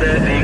the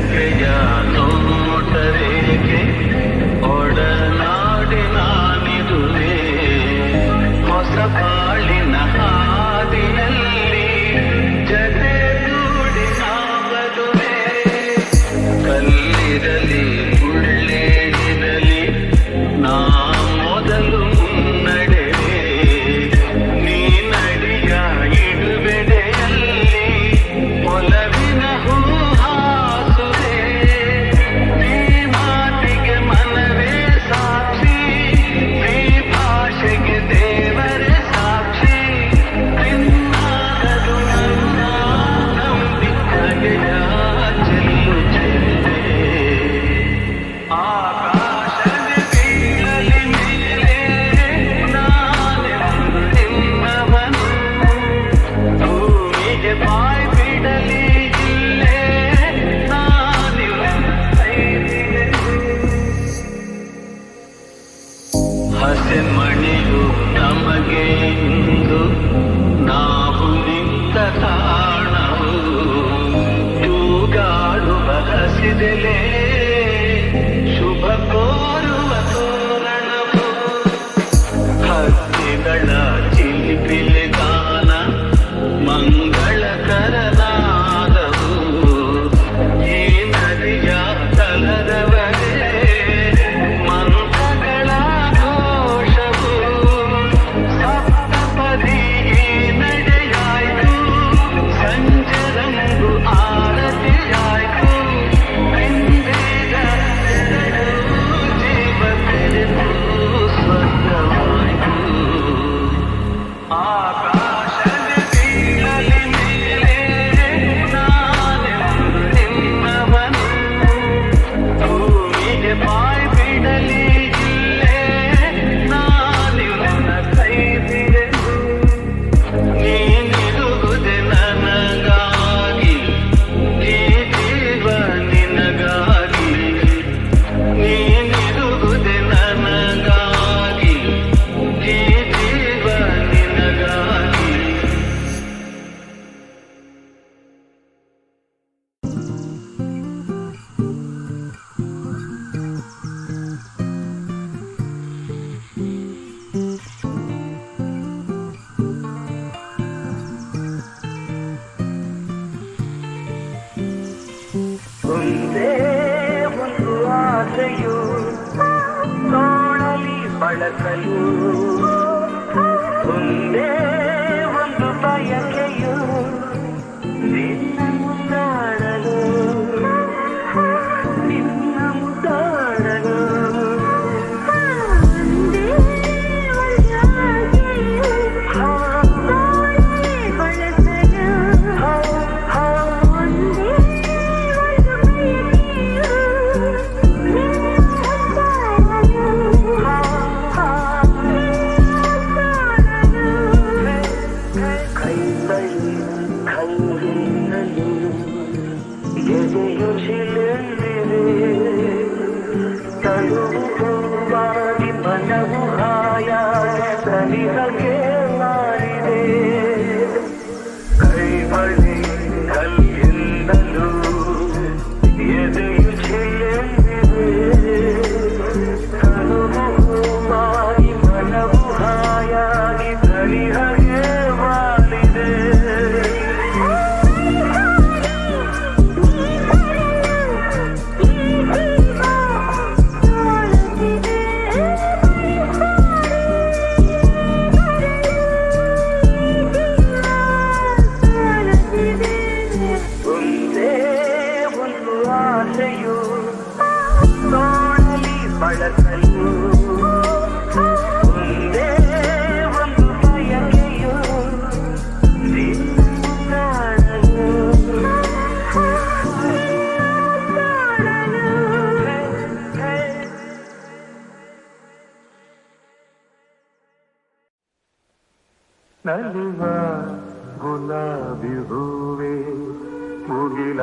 ಮುಗಿಲ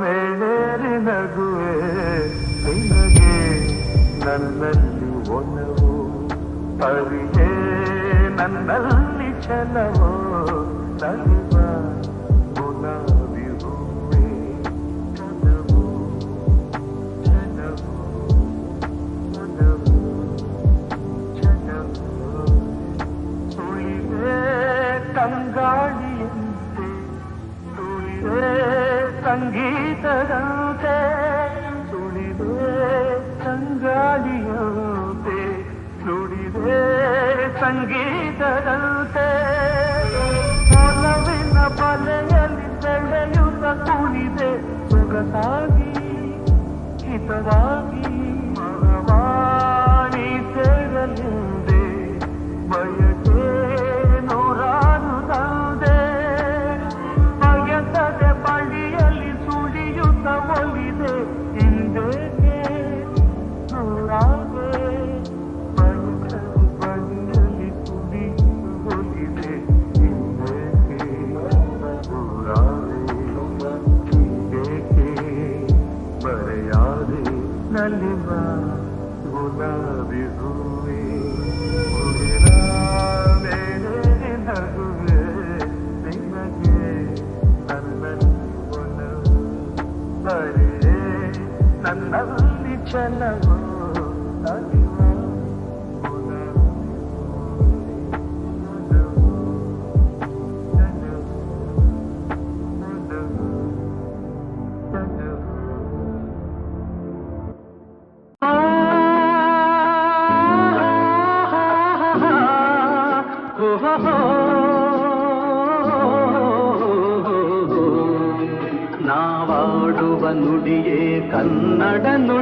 ಮೇಲೇರಿ ನಗುವೆ ನಿನಗೆ ನನ್ನಲ್ಲಿ ಒಲವು ಅರಿಯೇ ನನ್ನಲ್ಲಿ ಚಲವೋ ಸಂಗೀತದಂತೆ ಸುಳಿದೆ ಸಂಗಾಳಿಯಂತೆ ನುಡಿದೆ ಸಂಗೀತದಂತೆ. ಒಲವಿನ ಬಲೆಯಲ್ಲಿ ಬೆಳೆಯುತ್ತ ಕುಣಿದೆ ಸೊಗಸಾಗ ನಾವಾಡುವ ನುಡಿಯೇ ಕನ್ನಡ ನುಡಿ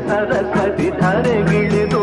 ಸರಸದಿ ಧರೆಗಿಳಿದು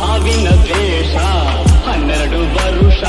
ಹಾವಿನ ದ್ವೇಷ ಹನ್ನೆರಡು ವರುಷ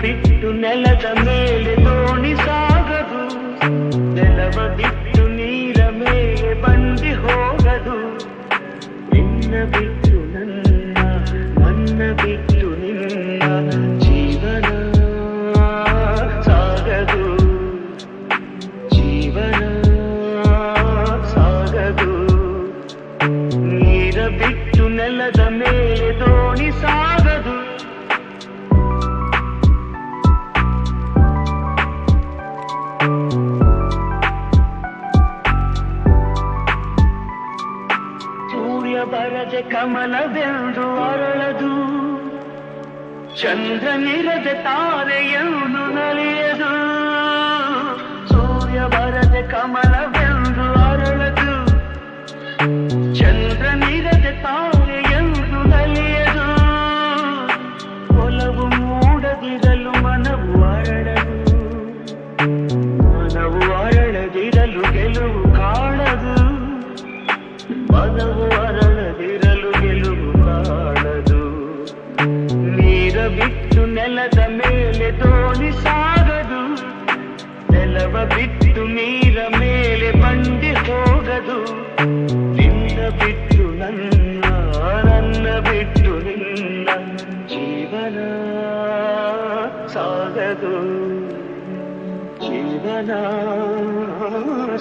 ಬಿಟ್ಟು ನೆಲದ ಮೇಲೆ ದೋಣಿ ಸಾಗದು ನೆಲವ ಬಿಟ್ಟು ನೀರ ಮೇಲೆ ಬಂದಿ ಹೋಗದು ನಿನ್ನ ಕಮಲವೆಂದು ಅರಳದು. ಚಂದ್ರನಿರದೆ ತಾರೆಯನ್ನು ನಲಿಯದು. ಸೂರ್ಯ ಬರದೆ ಕಮಲ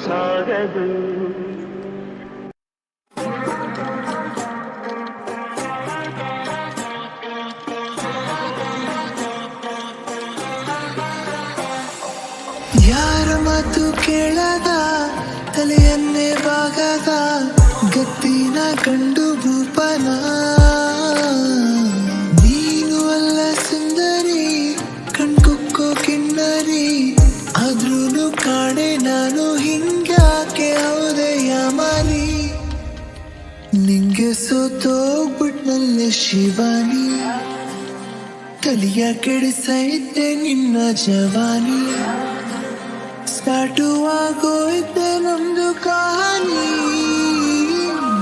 சாரது ಸೋತೋಗ್ಬಿಟ್ನಲ್ಲೇ ಶಿವಾನಿ. ಕಲಿಯ ಕೆಡಿಸೈತೆ ನಿನ್ನ ಜವಾನಿ. ಸ್ಟಾರ್ಟು ಆಗೋಯ್ತೆ ನಮ್ದು ಕಹಾನಿ.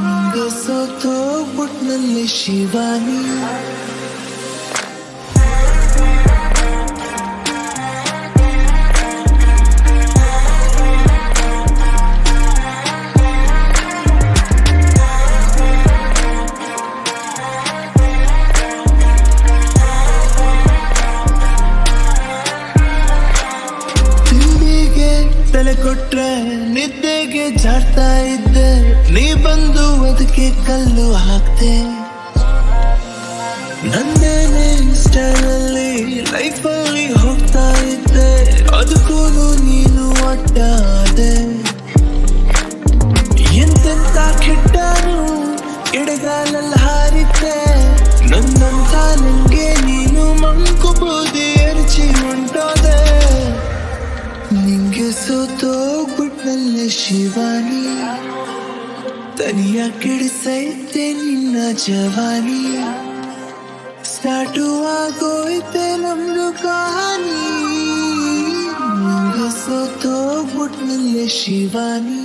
ಹಿಂಗೆ ಸೋತೋಗ್ಬಿಟ್ನಲ್ಲೆ ಶಿವಾನಿ. ಕೊಟ್ರೆ ನಿದ್ದೆಗೆ ಜಾಡ್ತಾ ಇದ್ದೆ. ನೀ ಬಂದು ಅದಕ್ಕೆ ಕಲ್ಲು ಹಾಕ್ತೆ ನಂದೇನೆ ಸ್ಟೈಲಲ್ಲಿ ಲೈಫಲ್ಲಿ ಹೋಗ್ತಾ ಇದ್ದೆ. ಅದಕ್ಕೂ ನೀನು ಅಡ್ಡಾದೆ ಎಂತೆಂತ ಕೆಟ್ಟನು ಎಡಗಾಲಲ್ಲಿ ಹಾರಿದ್ದೆ. ನನ್ನಂತ ನಂಗೆ ನೀನು ಮಂಕು ಬೂದಿ ಎರಚಿ ಹೊಂಟೋದೆ ನಿಂಗೆ ಸೋತೋಗ್ಬಿಟ್ನಲ್ಲೇ ಶಿವಾನಿ ತನಿಯ ಕೆಡಿಸೈತೆ ನಿನ್ನ ಜವಾನಿ ಸ್ಟಾರ್ಟು ಆಗೋಯ್ತೆ ನಮ್ದು ಕಹಾನಿ ನಿಂಗೆ ಸೋತೋಗ್ಬಿಟ್ನಲ್ಲೇ ಶಿವಾನಿ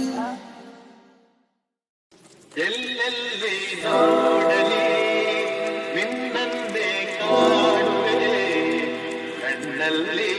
ಎಲ್ಲೆಲ್ಲಿ ನೋಡಲಿ ನಿನ್ನನ್ನೇ ಕಾಣುವೆ ಕಣ್ಣಲ್ಲಿ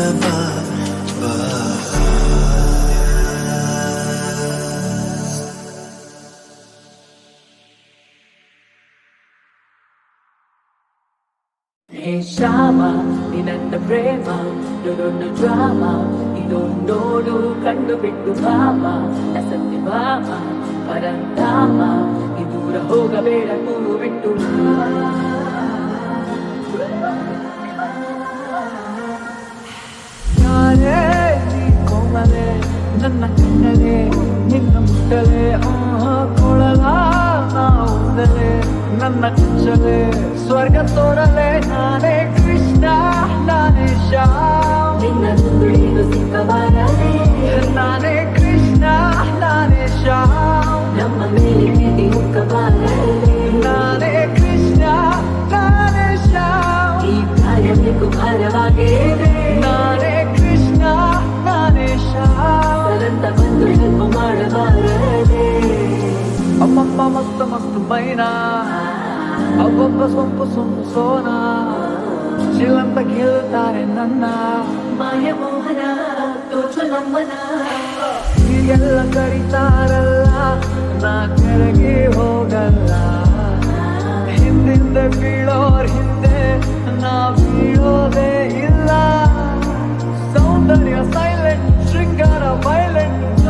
ఉండవా ಶ್ರಾಮ ನೀ ಪ್ರೇಮ ನೊಡೊಂದು ಡ್ರಾಮ ಇದೊಂದೋಡು ಕಂಡು ಭಾಮ ನಸಂತಿ ಭಾಮ ಪರಂಧಾಮ ಈ ದೂರ ಹೋಗಬೇಡ ಕೂರು ಬಿಟ್ಟು ಯಾರೇ ನೀ ಕೋಮಲೆ ನನ್ನ ಕಣ್ಣಲೆ ನಿನ್ನ ಮುಟ್ಟಲೆ ಆಹ ಕೊಳಲ ನಾವುದಲೆ ನನ್ನ ಕುಚ್ಚಲೆ ಸ್ವರ್ಗ ತೋರಲೆ ನಾನೇ ಕೃಷ್ಣ ನಾನೇ ಶ್ಯಾಮ್ ನಿನ್ನ ತುಳಿದು ಮೈನಾ ಅವೊಬ್ಬ ಸೊಂಪು ಸೊಂಪು ಸೋನ. ಶಿವಂತ ಕೇಳುತ್ತಾರೆ ನನ್ನ. ತೋಚು ನಮ್ಮನ. ಹೀಗೆಲ್ಲ ಕರೀತಾರಲ್ಲ ನಾ ಕೆಳಗೆ ಹೋಗಲ್ಲ. ಹಿಂದಿಂದ ಬೀಳೋರ್ ಹಿಂದೆ ನಾ ಬೀಳೋದೇ ಇಲ್ಲ. ಸೌಂದರ್ಯ ಸೈಲೆಂಟ್ ಶೃಂಗಾರ ವೈಲೆಂಟ್